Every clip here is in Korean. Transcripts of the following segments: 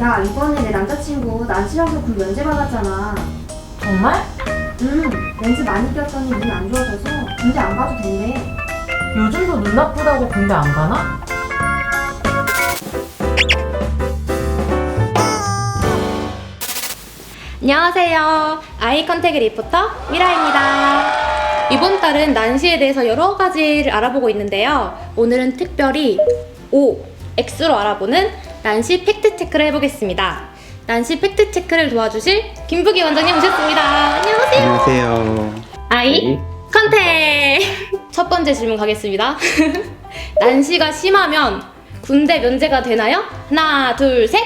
야 이번에 내 남자친구 난시라서 굴 면제 받았잖아 정말? 응 렌즈 많이 꼈더니 눈안 좋아져서 군대 안 가도 된대 요즘도 눈 나쁘다고 군대 안 가나? 안녕하세요. 아이 컨택 리포터 미라입니다. 이번 달은 난시에 대해서 여러 가지를 알아보고 있는데요. 오늘은 특별히 O, X로 알아보는 난시 팩트 체크를 해보겠습니다. 난시 팩트 체크를 도와주실 김부기 원장님 오셨습니다. 안녕하세요. 안녕하세요. 아이 컨택! 첫 번째 질문 가겠습니다. 난시가 심하면 군대 면제가 되나요? 하나, 둘, 셋!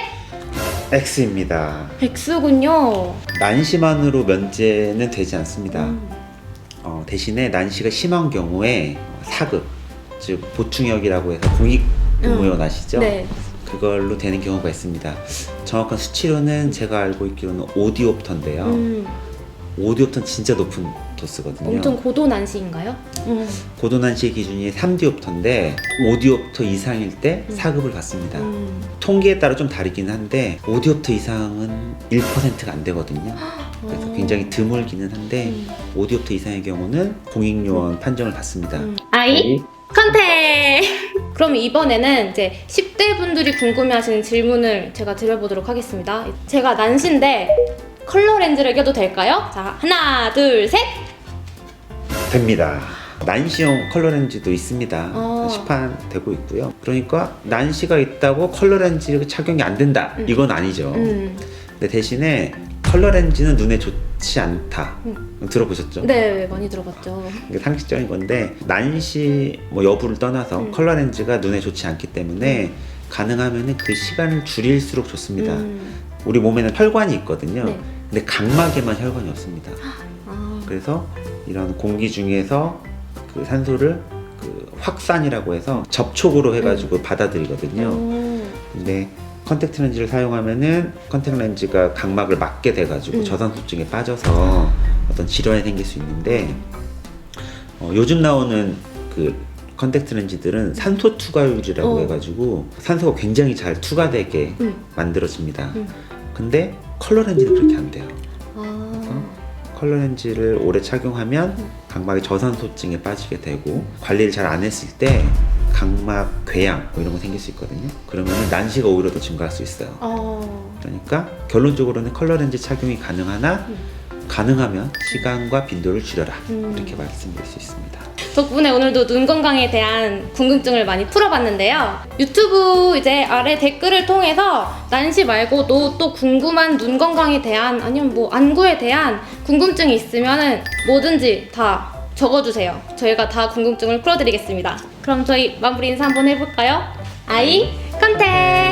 X입니다. X군요. 난시만으로 면제는 되지 않습니다. 음. 어, 대신에 난시가 심한 경우에 사급, 즉 보충역이라고 해서 공익 의무원 아시죠? 네. 그걸로 되는 경우가 있습니다. 정확한 수치로는 제가 알고 있기로는 오디옵터인데요. 음, 오디옵터는 진짜 높은 도수거든요. 엄청 고도 난시인가요? 음. 고도 난시 기준이 3디옵터인데 오디옵터 이상일 때 음. 사급을 받습니다. 음. 통계에 따라 좀 다르긴 한데 오디옵터 이상은 1%가 안 되거든요. 그래서 어. 굉장히 드물기는 한데 음. 오디옵터 이상의 경우는 공익요원 판정을 받습니다. 음. 아이 컨택. 그럼 이번에는 이제 10대 분들이 궁금해하시는 질문을 제가 드려보도록 하겠습니다. 제가 난시인데 컬러 렌즈를 껴도 될까요? 자 하나 둘 셋. 됩니다. 난시용 컬러 렌즈도 있습니다. 어. 시판 되고 있고요. 그러니까 난시가 있다고 컬러 렌즈 착용이 안 된다. 음. 이건 아니죠. 음. 근데 대신에 컬러 렌즈는 눈에 좋지 않다. 들어보셨죠? 네 많이 들어봤죠. 이게 상식적인 건데 난시 뭐 여부를 떠나서 음. 컬러 렌즈가 눈에 좋지 않기 때문에 가능하면은 그 시간을 줄일수록 좋습니다. 음. 우리 몸에는 혈관이 있거든요. 네. 근데 각막에만 혈관이 없습니다. 아. 그래서 이런 공기 중에서 그 산소를 그 확산이라고 해서 접촉으로 해가지고 받아들이거든요. 음. 근데 컨택트 렌즈를 사용하면은 컨택트 렌즈가 각막을 막게 돼가지고 음. 저산소증에 빠져서 어떤 질환이 생길 수 있는데 어, 요즘 나오는 그 컨택트 렌즈들은 산소 투과율이라고 어. 해가지고 산소가 굉장히 잘 투과되게 음. 만들어집니다. 음. 근데 컬러 렌즈는 그렇게 안 돼요. 아. 컬러 렌즈를 오래 착용하면 음. 각막이 저산소증에 빠지게 되고 관리를 잘 안 했을 때 각막 궤양 뭐 이런 거 생길 수 있거든요. 그러면 난시가 오히려 더 증가할 수 있어요. 어. 그러니까 결론적으로는 컬러 렌즈 착용이 가능하나 음. 가능하면 시간과 빈도를 줄여라 음. 이렇게 말씀드릴 수 있습니다. 덕분에 오늘도 눈 건강에 대한 궁금증을 많이 풀어봤는데요. 유튜브 이제 아래 댓글을 통해서 난시 말고도 또 궁금한 눈 건강에 대한 아니면 뭐 안구에 대한 궁금증이 있으면은 뭐든지 다 적어주세요. 저희가 다 궁금증을 풀어드리겠습니다. 그럼 저희 마무리 인사 한번 해볼까요? 아이 컨택!